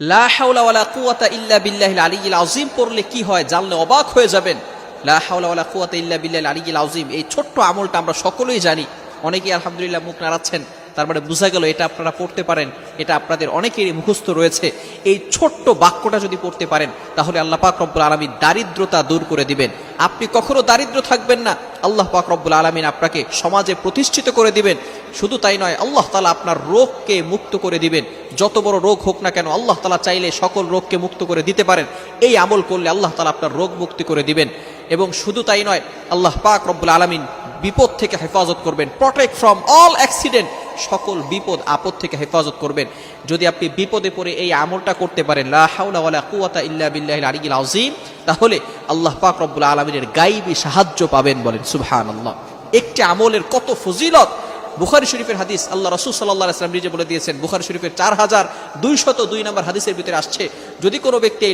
লা কুওয়াতা ইল্লা পড়লে কি হয়? জানলে অবাক হয়ে যাবেন। লা কুওয়াতা ইল্লা বিল্লাহিল আলিয়্যিল আযীম, এই ছোট্ট আমলটা আমরা সকলেই জানি। অনেকেই আলহামদুলিল্লাহ মুখ নাড়াচ্ছেন। তার মানে বোঝা গেল এটা আপনারা পড়তে পারেন, এটা আপনাদের অনেকেরই মুখস্থ রয়েছে। এই ছোট্ট বাক্যটা যদি পড়তে পারেন, তাহলে আল্লাহ পাক রব্বুল আলমী দারিদ্রতা দূর করে দিবেন। আপনি কখনো দারিদ্র থাকবেন না, আল্লাহ পাক রব্বুল আলমিন আপনাকে সমাজে প্রতিষ্ঠিত করে দিবেন। শুধু তাই নয়, আল্লাহ তালা আপনার রোগকে মুক্ত করে দিবেন। যত বড় রোগ হোক না কেন, আল্লাহ তালা চাইলে সকল রোগকে মুক্ত করে দিতে পারেন। এই আমল করলে আল্লাহ তালা আপনার রোগ মুক্তি করে দিবেন। এবং শুধু তাই নয়, আল্লাহ পাক রব্বুল আলমিন বিপদ থেকে হেফাজত করবেন। প্রটেক্ট ফ্রম অল অ্যাক্সিডেন্ট সকল বিপদ আপদ থেকে হেফাজত করবেন। যদি আপনি বিপদে পড়ে এই আমলটা করতে পারেন আলিয়্যিল আযীম, তাহলে আল্লাহ পাক রব্বুল আলামিনের গাইবী সাহায্য পাবেন বলেন, সুবহানাল্লাহ। একটি আমলের কত ফজিলত! বুখারি শরীফের হাদিস আল্লাহ রসুল সাল্লাহ আসলাম নিজে বলে দিয়েছেন, বুখারি শরীফের চার হাজার দুইশত দুই নম্বর হাদিসের ভিতরে আসছে, যদি কোনো ব্যক্তি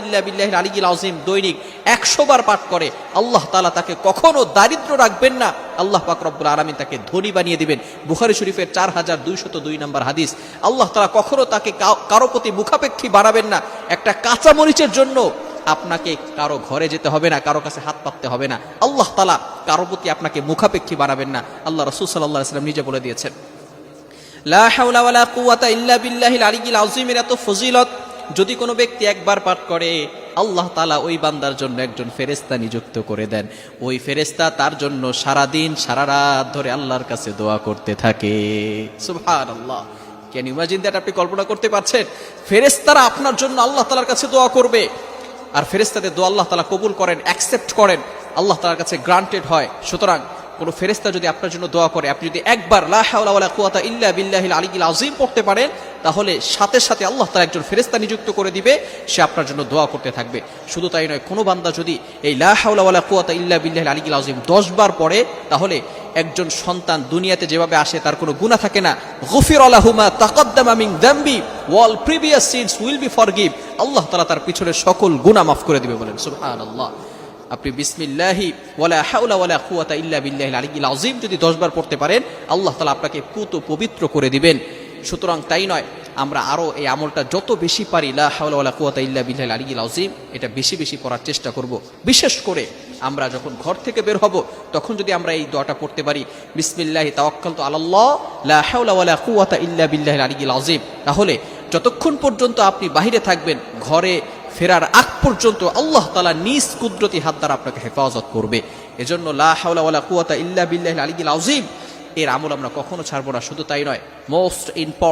ইল্লা বিল্লাহিল আলিয়্যিল দৈনিক একশো বার পাঠ করে, আল্লাহ তাআলা তাকে কখনো দারিদ্র রাখবেন না। আল্লাহ পাক রব্বুল তাকে ধনী বানিয়ে দিবেন। বুখারি শরীফের চার হাজার দুইশত দুই নম্বর হাদিস। আল্লাহ তাআলা কখনো তাকে কারও প্রতি মুখাপেক্ষী বানাবেন না। একটা কাঁচা মরিচের জন্য আপনাকে কারও ঘরে যেতে হবে না, কারও কাছে হাত পাততে হবে না। আল্লাহ তালা কারও প্রতি আপনাকে মুখাপেক্ষী বানাবেন না। আল্লাহ রসুল সাল্লাহ সাল্লাম নিজে বলে দিয়েছেন এত ফজিলত, যদি কোনো ব্যক্তি একবার পাঠ করে আল্লাহ তালা ওই বান্দার জন্য একজন ফেরেস্তা নিযুক্ত করে দেন। ওই ফেরেস্তা তার জন্য সারা দিন সারা রাত ধরে আল্লাহর কাছে দোয়া করতে থাকে। সুবহানাল্লাহ। ক্যান ইমাজিন দ্যাট আপনি কল্পনা করতে পারছেন? ফেরেস্তারা আপনার জন্য আল্লাহ তালার কাছে দোয়া করবে। আর ফেরেস্তাদের দোয়া আল্লাহ তালা কবুল করেন অ্যাকসেপ্ট করেন। আল্লাহ তালার কাছে গ্রান্টেড হয়। সুতরাং কোনো ফেরেস্তা যদি আপনার জন্য দোয়া করে, আপনি যদি একবার লা হাওলা ওয়ালা কুওয়াতা ইল্লা বিল্লাহিল আলিয়্যিল আযীম পড়তে পারেন তাহলে সাথে সাথে আল্লাহ তাআলা একজন ফেরেস্তা নিযুক্ত করে দিবে, সে আপনার জন্য দোয়া করতে থাকবে। শুধু তাই নয়, কোনো বান্দা যদি এই লা হাওলা ওয়ালা কুওয়াতা ইল্লা বিল্লাহ আলিয়্যিল আযীম 10 বার পড়ে, তাহলে একজন সন্তান দুনিয়াতে যেভাবে আসে তার কোনো গুনাহ থাকে না। গফির আলাহুমা তাকদ্দামা মিন যামবি ওয়াল previous sins will be forgive. Allah তালা তার পিছনে সকল গুনাহ মাফ করে দিবে বলেন, সুবহানাল্লাহ। আপনি বিসমিল্লাহি ওয়ালা হাওলা ওয়ালা কুওয়াতা ইল্লা বিল্লাহিল আলিয়্যিল আযীম যদি 10 বার পড়তে পারেন, আল্লাহ তাআলা আপনাকে পুত পবিত্র করে দিবেন। সুতরাং তাই নয়, আমরা আরও এই আমলটা যত বেশি পারি, লা হাওলা ওয়ালা কুওয়াতা ইল্লা বিল্লাহিল আলিয়্যিল আযীম, এটা বেশি বেশি পড়ার চেষ্টা করব। বিশেষ করে আমরা যখন ঘর থেকে বের হব, তখন যদি আমরা এই দোয়াটা পড়তে পারি, বিসমিল্লাহি তাওয়াক্কালতু আলাল্লাহ, লা হাওলা ওয়ালা কুওয়াতা ইল্লা বিল্লাহিল আলিয়্যিল আযীম, তাহলে যতক্ষণ পর্যন্ত আপনি বাহিরে থাকবেন, ঘরে ফেরার আগ পর্যন্ত আল্লাহ তালা নিজ কুদরতি হাত দ্বারা আপনাকে হেফাজত করবে। এজন্য লা ওয়ালা কুওয়াতা ইল্লা বিল্লাহিল আলিয়্যিল আযীম এর আমল আমরা কখনো ছাড়বো না শুধু তাই নয় মোস্ট ইম্পর্টেন্ট